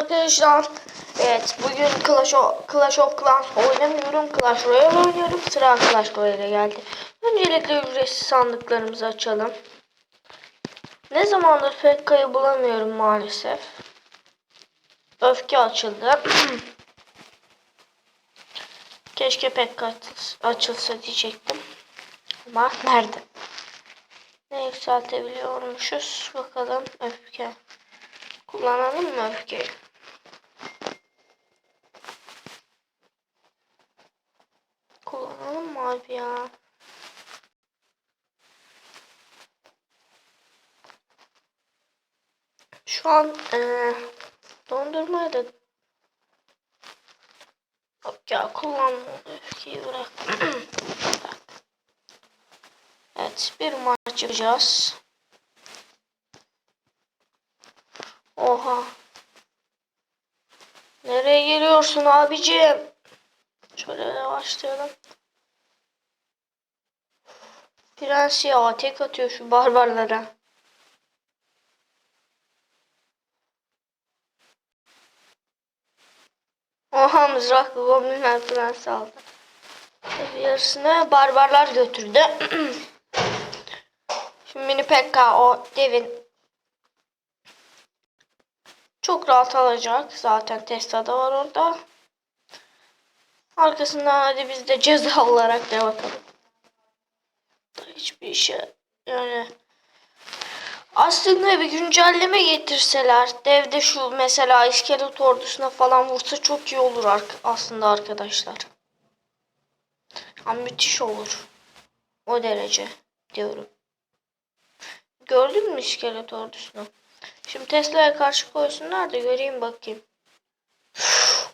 Arkadaşlar evet bugün Clash of, Clash of Clans oynamıyorum. Clash Royale oynuyorum. Sıra Clash Royale'e geldi. Öncelikle ücretsiz sandıklarımızı açalım. Ne zamandır Fekka'yı bulamıyorum maalesef. Öfke açıldı. Keşke Pekka açılsa diyecektim. Ama nerede? Ne yükseltebiliyormuşuz? Bakalım öfke. Kullanalım mı öfkeyi? Kullanalım mı abi ya? Şu an eee dondurmayı da Yok ya kullanma öfkeyi. Bırak. evet bir maç yapacağız. Oha. Nereye geliyorsun abicim? Şöyle başlayalım. Prens ya tek atıyor şu barbarlara. Oha mızraklı goblinler prens aldı. Tabii yarısını barbarlar götürdü. Şimdi mini Pekka o devin çok rahat alacak. Zaten Tesla'da var orada. Arkasından hadi biz de ceza olarak da bakalım. Hiçbir işe yani aslında bir güncelleme getirseler devde şu mesela iskelet ordusuna falan vursa çok iyi olur aslında arkadaşlar. Ama müthiş olur. O derece diyorum. Gördün mü iskelet ordusunu? Şimdi Tesla'ya karşı koysunlar da göreyim bakayım.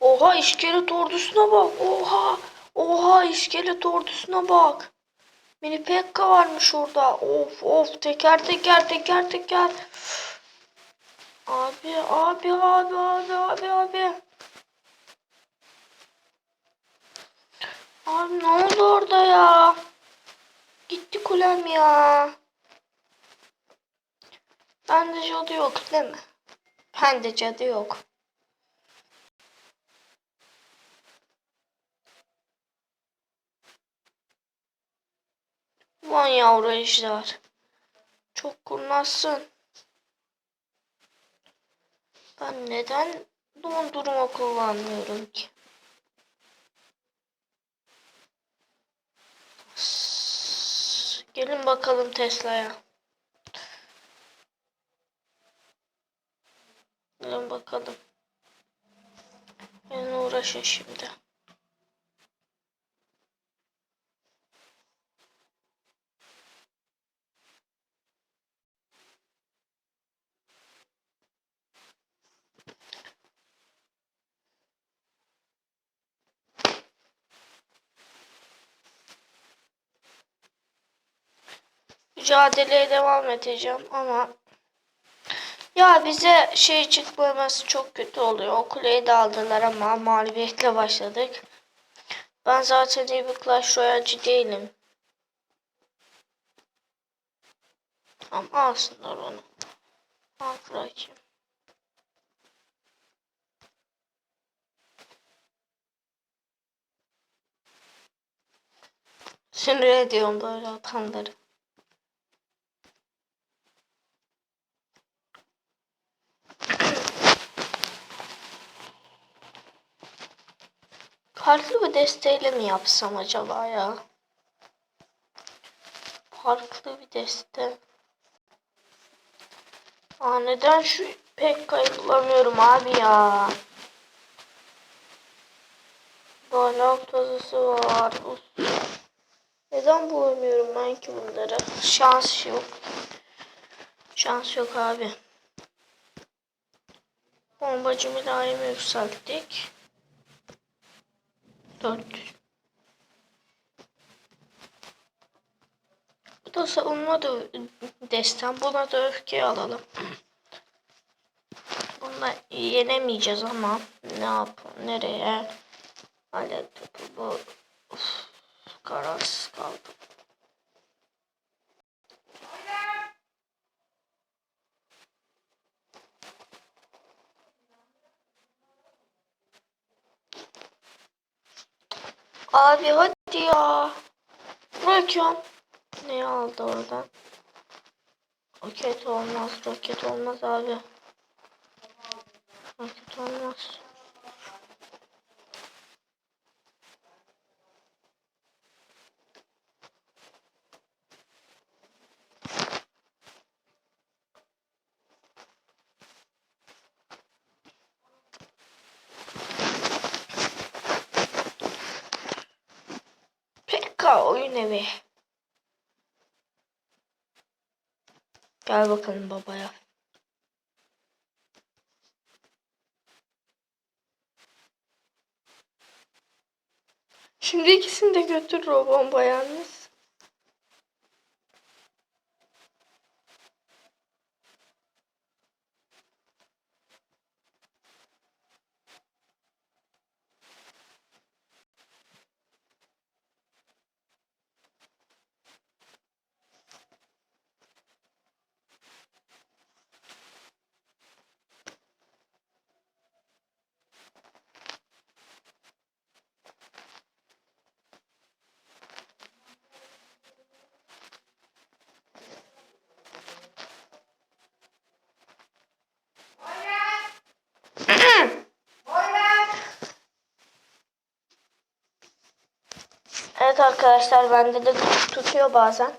Oha iskelet ordusuna bak. Oha. Oha iskelet ordusuna bak. Mini Pekka varmış orada. Of of teker teker teker teker. Abi abi abi abi abi abi. Abi ne oldu orada ya? Gitti kulem ya. Bende cadı yok değil mi? Bende cadı yok. Aman yavru ejder. Çok kurnazsın. Ben neden dondurma kullanmıyorum ki? Gelin bakalım Tesla'ya. Gelin bakalım. Ben uğraşın şimdi. Mücadeleye devam edeceğim ama ya bize şey çıkmaması çok kötü oluyor. O kuleyi aldılar ama mağlubiyetle başladık. Ben zaten iyi bir Clash Royale'ci değilim. Ama alsınlar onu. Al bırakayım. Sinir ediyorum böyle adamları. Farklı bir desteğiyle mi yapsam acaba ya? Farklı bir deste. Aa neden şu Pekka'yı bulamıyorum abi ya? Balak tozası var. Uf. Neden bulamıyorum ben ki bunları? Şans yok. Şans yok abi. Bombacı mülayimi yükselttik. 400. Bu da savunma da destem. Buna da öfke alalım. Bunu yenemeyeceğiz ama ne yap nereye? Alev topu bu. Uf, kararsız kaldım. Abi hadi ya. Bırakıyorum. Ne aldı oradan? Roket olmaz. Roket olmaz abi. Roket olmaz. Pekka oyun evi. Gel bakalım babaya. Şimdi ikisini de götür o bomba yalnız. Evet arkadaşlar bende de tutuyor bazen.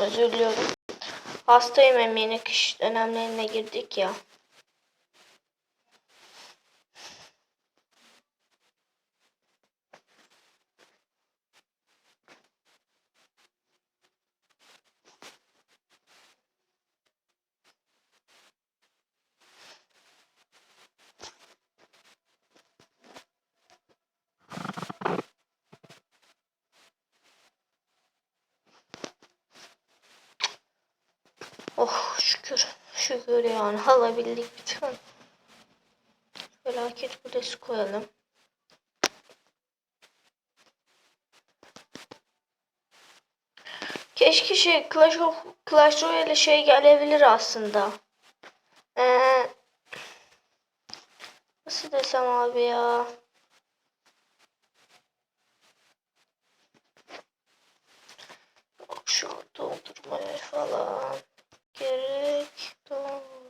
Özür diliyorum. Hastayım eminim kış dönemlerine girdik ya. Oh şükür. Yani alabildik bir tane. Felaket kulesi koyalım. Keşke şey Clash of Clash Royale şey gelebilir aslında. Ee, nasıl desem abi ya? Yok şu an doldurmaya falan gerek yok.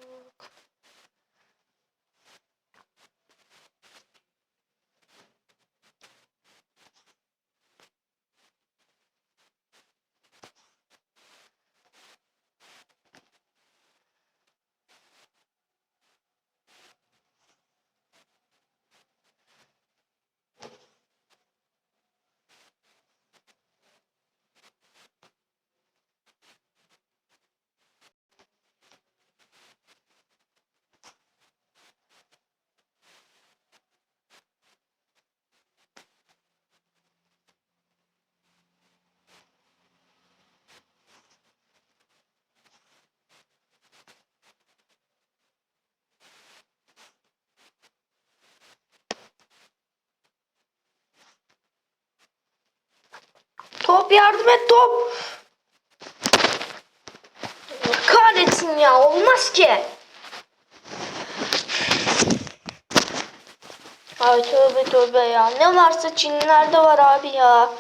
Top yardım et top. Kahretsin ya olmaz ki. Ay tövbe tövbe ya. Ne varsa Çinlilerde var abi ya.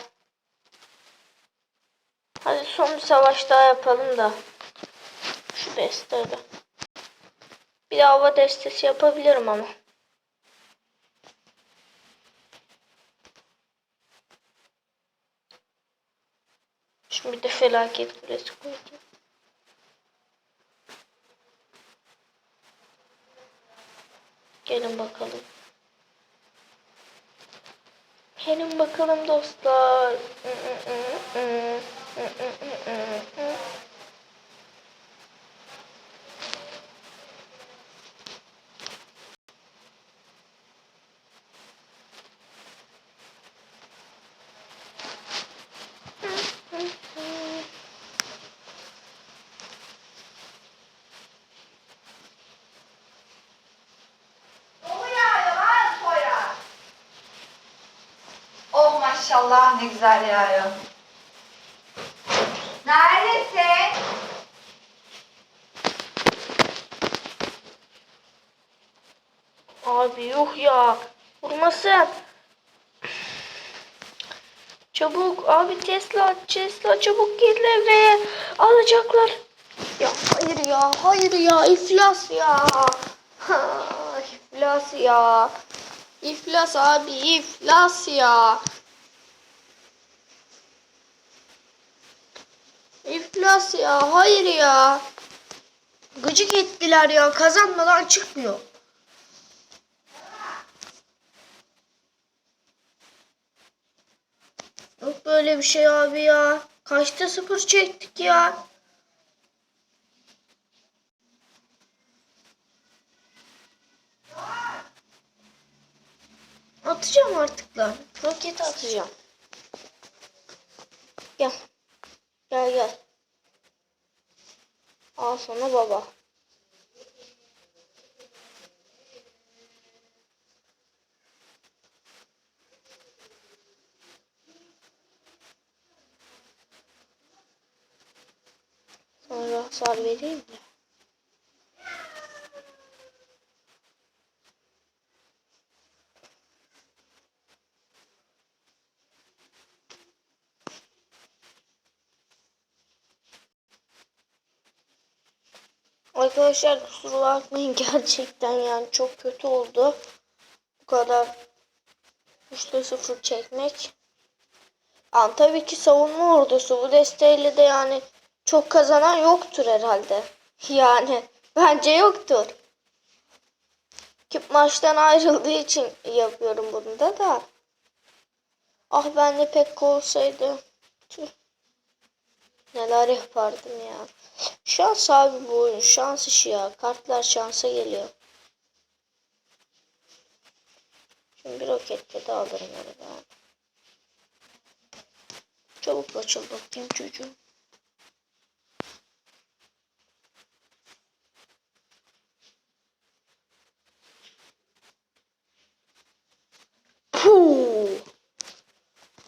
Hadi son bir savaş daha yapalım da. Şu desteği. Bir de hava destesi yapabilirim ama. Şimdi bir de felaket kulesi koyacağım. Gelin bakalım. Gelin bakalım dostlar. Dolu yağıyor lan Poyraz. Maşallah ne güzel yağıyor. Neredesin? Abi yuh ya. Vurmasın. Çabuk abi Tesla Tesla çabuk gir devreye. Alacaklar. Ya hayır ya hayır ya iflas ya. İflas ya. İflas abi iflas ya. İflas ya hayır ya. Gıcık ettiler ya kazanmadan çıkmıyor. Yok böyle bir şey abi ya. Kaçta sıfır çektik ya. Atacağım artık lan. Roket atacağım. Gel. Gel gel. Al sana baba. Sonra hasar vereyim de. Arkadaşlar kusura bakmayın gerçekten yani çok kötü oldu. Bu kadar 3'te 0 çekmek. Yani tabii ki savunma ordusu bu desteğiyle de yani çok kazanan yoktur herhalde. Yani bence yoktur. Kip maçtan ayrıldığı için yapıyorum bunu da da. Ah ben de pek olsaydı. Neler yapardım ya. Şans abi bu oyun. Şans işi ya. Kartlar şansa geliyor. Şimdi bir roketle de alırım ben. Çabuk açıl bakayım çocuğum. Puh.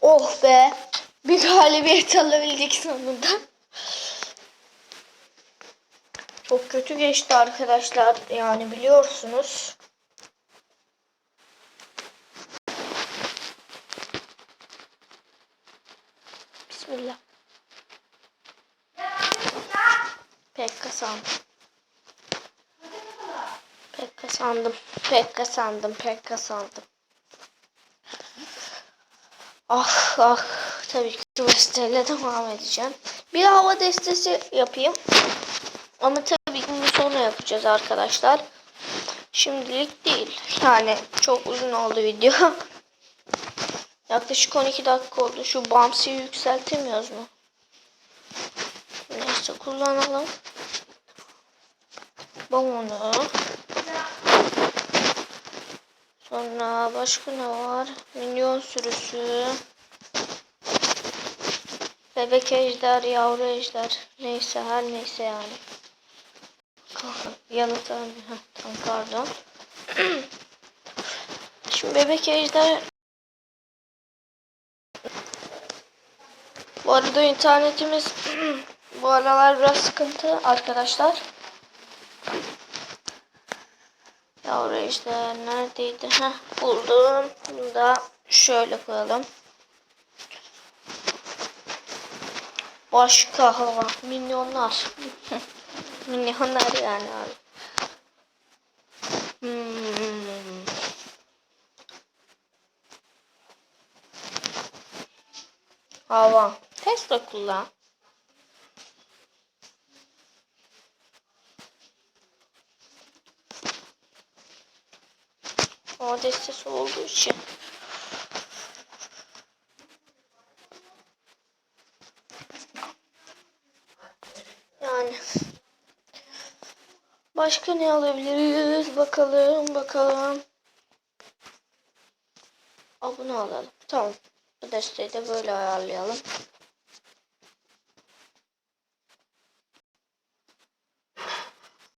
Oh be. Bir galibiyet alabildik sonunda. Çok kötü geçti arkadaşlar. Yani biliyorsunuz. Bismillah. Pek kazandım. Pek kazandım. Pek kazandım. Pek kazandım. Ah ah. Tabii ki desteğiyle devam edeceğim. Bir hava destesi yapayım. Ama tabii sonra yapacağız arkadaşlar. Şimdilik değil. Yani çok uzun oldu video. Yaklaşık 12 dakika oldu. Şu Bamsi'yi yükseltemiyoruz mu? Neyse kullanalım. Balonu. Sonra başka ne var? Minyon sürüsü. Bebek ejder, yavru ejder. Neyse her neyse yani. Yanıtan, tam pardon. Şimdi bebek ejder Bu arada internetimiz bu aralar biraz sıkıntı arkadaşlar. Yavru ejder neredeydi? Heh, buldum. Bunu da şöyle koyalım. Başka hava. Milyonlar. Milyonlar yani abi. Hmm. Hava. Tesla kullan. Hava destesi olduğu için. Yani. Başka ne alabiliriz? Bakalım, bakalım. Aa, bunu alalım. Tamam. Bu desteği de böyle ayarlayalım.